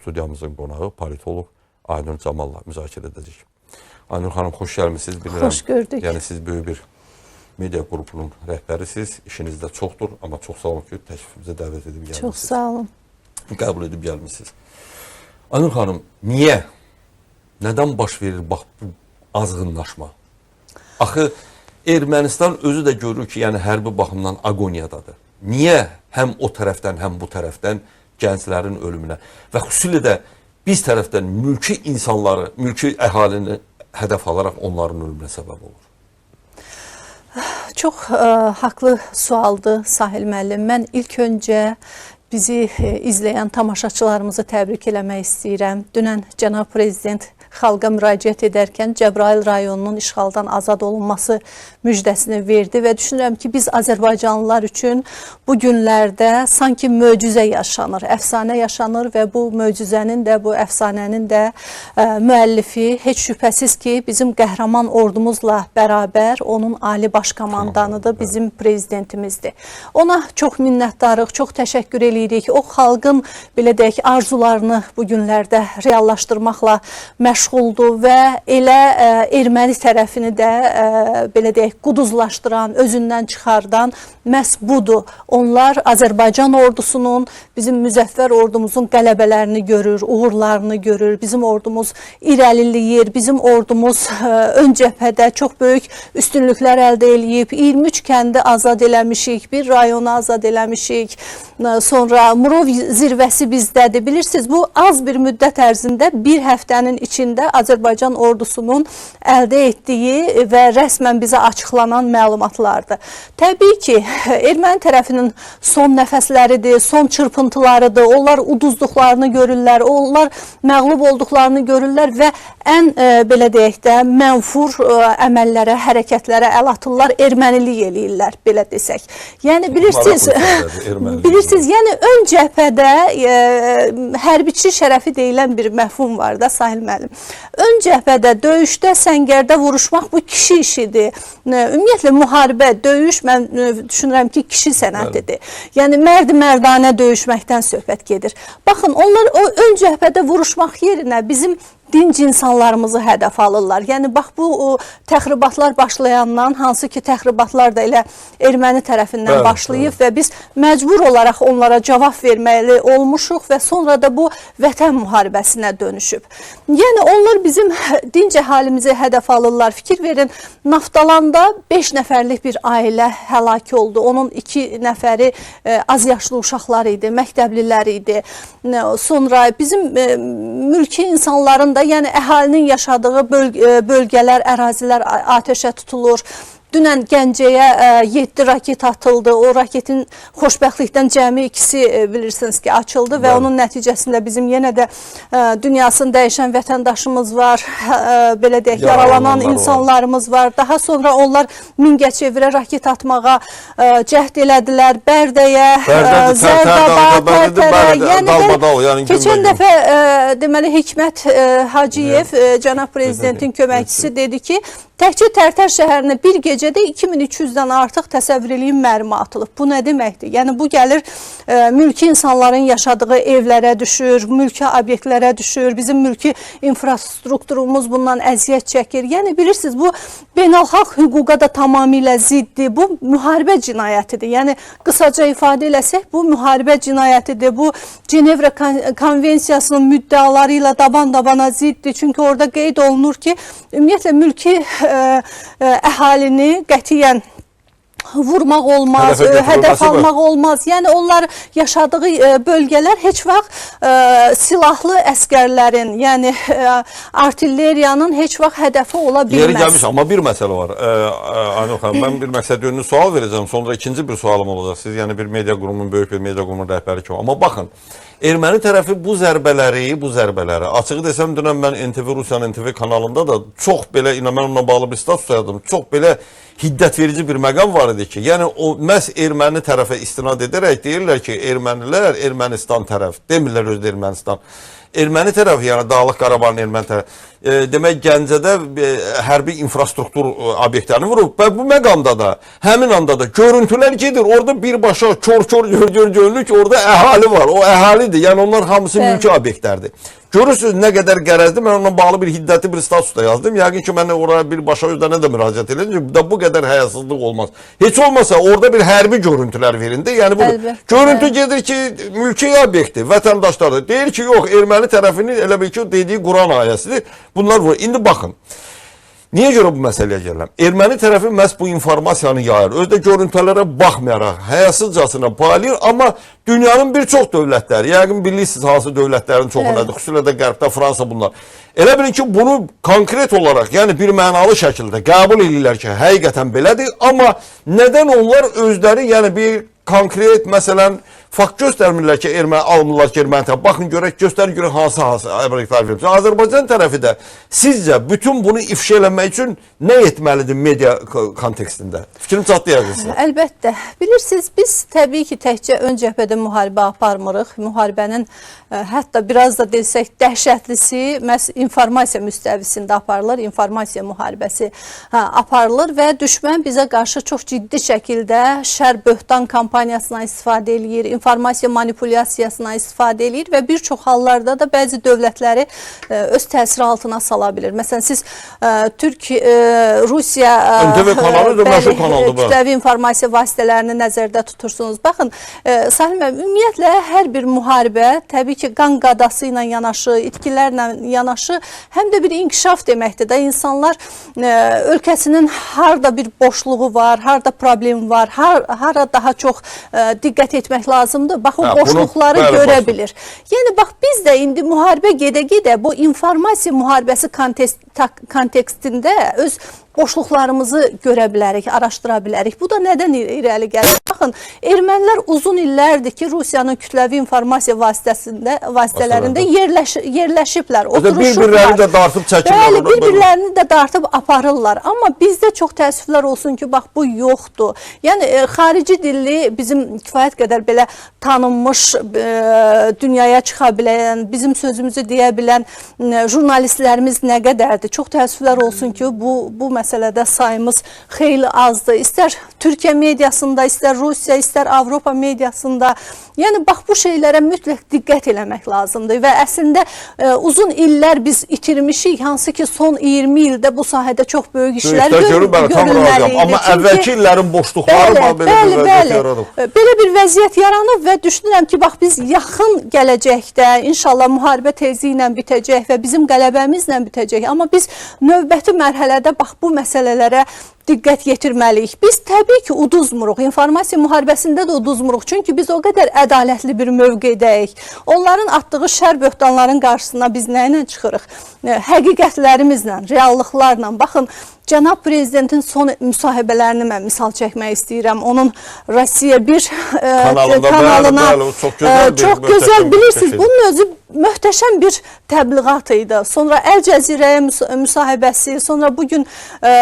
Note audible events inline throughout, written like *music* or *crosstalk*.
studiyamızın qonağı politolog Aynur Camalla müzakirə edəcəyik. Aynur xanım xoş gəlmisiniz. Bilirəm, Xoş gördük. Yəni siz böyük bir media qrupunun rəhbərisiniz. İşiniz də çoxdur, amma çox sağ olun ki, təklifimizə dəvət edib gəlmisiniz. Çox sağ olun. qəbul edib gəlmisiniz. Aynur xanım, niyə? Nədən baş verir bax bu azğınlaşma? Axı Ermənistan özü də görür ki, yəni hərbi baxımdan agoniyadadır. Niyə həm o tərəfdən, həm bu tərəfdən gənclərin ölümünə və xüsusilə də biz tərəfdən mülki insanları, mülki əhalini hədəf alaraq onların ölümünə səbəb olur? Çox ə, haqlı sualdır Sahil müəllim. Mən ilk öncə bizi ə, izləyən tamaşaçılarımızı təbrik eləmək istəyirəm. Dünən cənab prezident xalqa müraciət edərkən Cəbrayıl rayonunun işğaldan azad olunması müjdəsini verdi və düşünürəm ki, biz Azərbaycanlılar üçün bu günlərdə sanki möcüzə yaşanır, əfsanə yaşanır və bu möcüzənin də, bu əfsanənin də ə, müəllifi heç şübhəsiz ki, bizim qəhrəman ordumuzla bərabər onun ali baş komandanıdır, bizim prezidentimizdir. Ona çox minnətdarıq, çox təşəkkür eləyirik. O xalqın belə deyək arzularını bu günlərdə reallaşdırmaqla məşğuldur və elə ə, erməni tərəfini də ə, belə deyək quduzlaşdıran, özündən çıxardan məhz budur. Onlar Azərbaycan ordusunun, bizim müzəffər ordumuzun qələbələrini görür, uğurlarını görür. Bizim ordumuz irəliləyir. Bizim ordumuz ə, ön cəbhədə çox böyük üstünlüklər əldə eləyib. 23 kəndi azad eləmişik, bir rayonu azad eləmişik. Sonra Murov zirvəsi bizdədir. Bilirsiniz, bu az bir müddət ərzində bir həftənin içində Azərbaycan ordusunun əldə etdiyi və rəsmən bizə açıqlanan məlumatlardır. Təbii ki, erməni tərəfinin son nəfəsləridir, son çırpıntılarıdır. Onlar uduzduqlarını görürlər, onlar məğlub olduqlarını görürlər və ən e, belə deyək də mənfur e, əməllərə, hərəkətlərə əl atırlar, ermənilik eləyirlər, belə desək. Yəni bilirsiniz, *laughs* bilirsiniz, yəni ön cəbhədə e, hərbiçi şərəfi deyilən bir məfhum var da Sahil müəllim. Ön cəbhədə, döyüşdə, səngərdə vuruşmaq bu kişi işidir. Ümumiyyətlə müharibə, döyüş mən e, düşünürəm ki, kişi sənətidir. Yəni mərd mərdanə döyüşməkdən söhbət gedir. Baxın, onlar o ön cəbhədə vuruşmaq yerinə bizim dinc insanlarımızı hədəf alırlar. Yəni bax bu o, təxribatlar başlayandan hansı ki təxribatlar da elə erməni tərəfindən Bəli, başlayıb və biz məcbur olaraq onlara cavab verməli olmuşuq və sonra da bu vətən müharibəsinə dönüşüb. Yəni onlar bizim *laughs* dinc əhalimizi hədəf alırlar. Fikir verin, Naftalanda 5 nəfərlik bir ailə həlak oldu. Onun 2 nəfəri e, az yaşlı uşaqlar idi, məktəblilər idi. Sonra bizim e, mülki insanların da, yəni əhalinin yaşadığı e, bölgələr, ərazilər atəşə tutulur. Dünən Gəncəyə 7 raket atıldı. O raketin xoşbəxtlikdən cəmi ikisi e, bilirsiniz ki, açıldı və onun nəticəsində bizim yenə də e, dünyasını dəyişən vətəndaşımız var. E, Belə deyək, yaralanan insanlarımız var. Daha sonra onlar Mingəçevirə raket atmağa e, cəhd elədilər. Bərdəyə, e, Zərdaba, Tərtərə. Yəni keçən dəfə e, deməli Hikmət e, Hacıyev e, cənab prezidentin köməkçisi dedi ki, təkcə Tərtər şəhərinə bir gecədə 2300-dən artıq təsəvvür eləyin mərmi atılıb. Bu nə deməkdir? Yəni bu gəlir e, mülki insanların yaşadığı evlərə düşür, mülki obyektlərə düşür. Bizim mülki infrastrukturumuz bundan əziyyət çəkir. Yəni bilirsiniz bu beynəlxalq hüquqa da tamamilə ziddir. Bu müharibə cinayətidir. Yəni qısaca ifadə eləsək bu müharibə cinayətidir. Bu Cenevra Kon- konvensiyasının müddəaları ilə daban-dabana ziddir. Çünki orada qeyd olunur ki, ümumiyyətlə mülki e, e, əhalini Getty vurmaq olmaz, e, hədəf var. almaq olmaz. Yəni onlar yaşadığı e, bölgələr heç vaxt e, silahlı əskərlərin, yəni e, artilleriyanın heç vaxt hədəfi ola Yeri bilməz. gəlmiş amma bir məsələ var. Ə, ə, Aynur xanım, mən bir məqsəd yönlü sual verəcəm. Sonra ikinci bir sualım olacaq. Siz yəni bir media qurumunun, böyük bir media qurumunun rəhbəri kimi. Amma baxın, erməni tərəfi bu zərbələri, bu zərbələri, açığı desəm dünən mən NTV Rusiyanın NTV kanalında da çox belə, ina mən onunla bağlı bir status yadım. Çox belə hiddət verici bir məqam var idi ki, yəni o məhz erməni tərəfə istinad edərək deyirlər ki, ermənilər Ermənistan tərəf, demirlər özdə Ermənistan. Erməni tərəfi, yəni Dağlıq Qarabağın erməni tərəfi, e, demək Gəncədə e, hərbi infrastruktur e, obyektlərini vurub və bu məqamda da, həmin anda da görüntülər gedir. Orada birbaşa kör-kör gör görünür ki, orada əhali var. O əhalidir. Yəni onlar hamısı Bəli. mülki obyektlərdir. Görürsünüz nə qədər qərəzdir. Mən onunla bağlı bir hiddətli bir status da yazdım. Yəqin ki, mən oraya birbaşa özlərinə də müraciət ki, da bu qədər həyasızlıq olmaz. Heç olmasa orada bir hərbi görüntülər verindi. Yəni bu Əlbəttə. görüntü gedir ki, mülki obyektdir, vətəndaşlar da deyir ki, yox, erməni tərəfinin elə bil ki, o dediyi Quran ayəsidir. Bunlar var. İndi baxın. Niyə görə bu məsələyə gəlirəm? Erməni tərəfi məhz bu informasiyanı yayır. Özdə görüntülərə baxmayaraq, həyasızcasına paylayır, amma dünyanın bir çox dövlətləri, yəqin bilirsiniz hansı dövlətlərin çoxu nədir, xüsusilə də Qərbdə, Fransa bunlar. Elə bilin ki, bunu konkret olaraq, yəni bir mənalı şəkildə qəbul edirlər ki, həqiqətən belədir, amma nədən onlar özləri, yəni bir konkret, məsələn, fakt göstərmirlər ki, erməni almırlar ki, erməni tərəfi. Baxın görək, göstərin görək hansı hansı əmrliklər verir. Azərbaycan tərəfi də sizcə bütün bunu ifşa eləmək üçün nə etməlidir media kontekstində? Fikrim çatdı sizə. Əlbəttə. Bilirsiniz, biz təbii ki, təkcə ön cəbhədə müharibə aparmırıq. Müharibənin ə, hətta biraz da desək dəhşətlisi məhz informasiya müstəvisində aparılır. İnformasiya müharibəsi hə, aparılır və düşmən bizə qarşı çox ciddi şəkildə şər böhtan kampaniyasına istifadə eləyir, informasiya manipulyasiyasına istifadə eləyir və bir çox hallarda da bəzi dövlətləri ə, öz təsiri altına sala bilir. Məsələn, siz ə, Türk ə, Rusiya NTV kanalı da məşhur kanaldır bu. kütləvi informasiya vasitələrini nəzərdə tutursunuz. Baxın, e, Salim müəllim, ümumiyyətlə hər bir müharibə təbii ki, qan qadası ilə yanaşı, itkilərlə yanaşı, həm də bir inkişaf deməkdir də. İnsanlar e, ölkəsinin harda bir boşluğu var, harda problem var, har, hara daha çox e, diqqət etmək lazımdır. Bax o Hə, bunu- boşluqları bəli, görə bilir. Yəni bax biz də indi müharibə gedə-gedə bu informasiya müharibəsi kontekst, kontekstində öz boşluqlarımızı görə bilərik, araşdıra bilərik. Bu da nədən ir- irəli gəlir? Baxın, ermənilər uzun illərdir ki, Rusiyanın kütləvi informasiya vasitəsində vasitələrində yerləş, yerləşiblər, oturuşublar. bir-birlərini də dartıb çəkirlər. Bəli, bir-birlərini də dartıb aparırlar. Amma bizdə çox təəssüflər olsun ki, bax bu yoxdur. Yəni e, xarici dilli bizim kifayət qədər belə tanınmış e, dünyaya çıxa bilən, bizim sözümüzü deyə bilən e, jurnalistlərimiz nə qədərdir? Çox təəssüflər olsun ki, bu bu məsələdə sayımız xeyli azdır. İstər Türkiyə mediasında, istər Rusiya, istər Avropa mediasında. Yəni bax bu şeylərə mütləq diqqət eləmək lazımdır və əslində e, uzun illər biz itirmişik, hansı ki son 20 ildə bu sahədə çox böyük işlər gör görüb mən tam görülməli razıyam. idi. Amma Çünki- əvvəlki illərin boşluqları Bəli, belə bəli, bir vəziyyət bəli. yaradıb. E, Belə bir vəziyyət yaranıb və düşünürəm ki, bax biz yaxın gələcəkdə inşallah müharibə tezliyi ilə bitəcək və bizim qələbəmizlə bitəcək. Amma biz növbəti mərhələdə bax bu bu məsələlərə diqqət yetirməliyik. Biz təbii ki, uduzmuruq. İnformasiya müharibəsində də uduzmuruq. Çünki biz o qədər ədalətli bir mövqedəyik. Onların atdığı şər böhtanların qarşısına biz nə ilə çıxırıq? E, Həqiqətlərimizlə, reallıqlarla. Baxın, Cənab prezidentin son müsahibələrini mən misal çəkmək istəyirəm. Onun Rusiya 1 e, Kanalında, bəli, kanalına bəli, o çox gözəl e, çox gözəl bilirsiniz. Bunun özü möhtəşəm bir təbliğat idi. Sonra Əl Cəzirəyə müs- müsahibəsi, sonra bu gün e,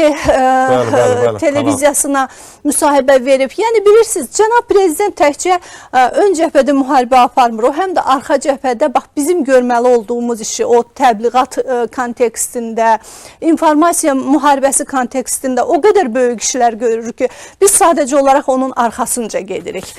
TRT e, Bəli, bəli, bəli, televiziyasına müsahibə verib. Yəni bilirsiniz, cənab prezident təkcə ə, ön cəbhədə müharibə aparmır, o həm də arxa cəbhədə bax bizim görməli olduğumuz işi o təbliğat ə, kontekstində, informasiya müharibəsi kontekstində o qədər böyük işlər görürük ki, biz sadəcə olaraq onun arxasınca gedirik.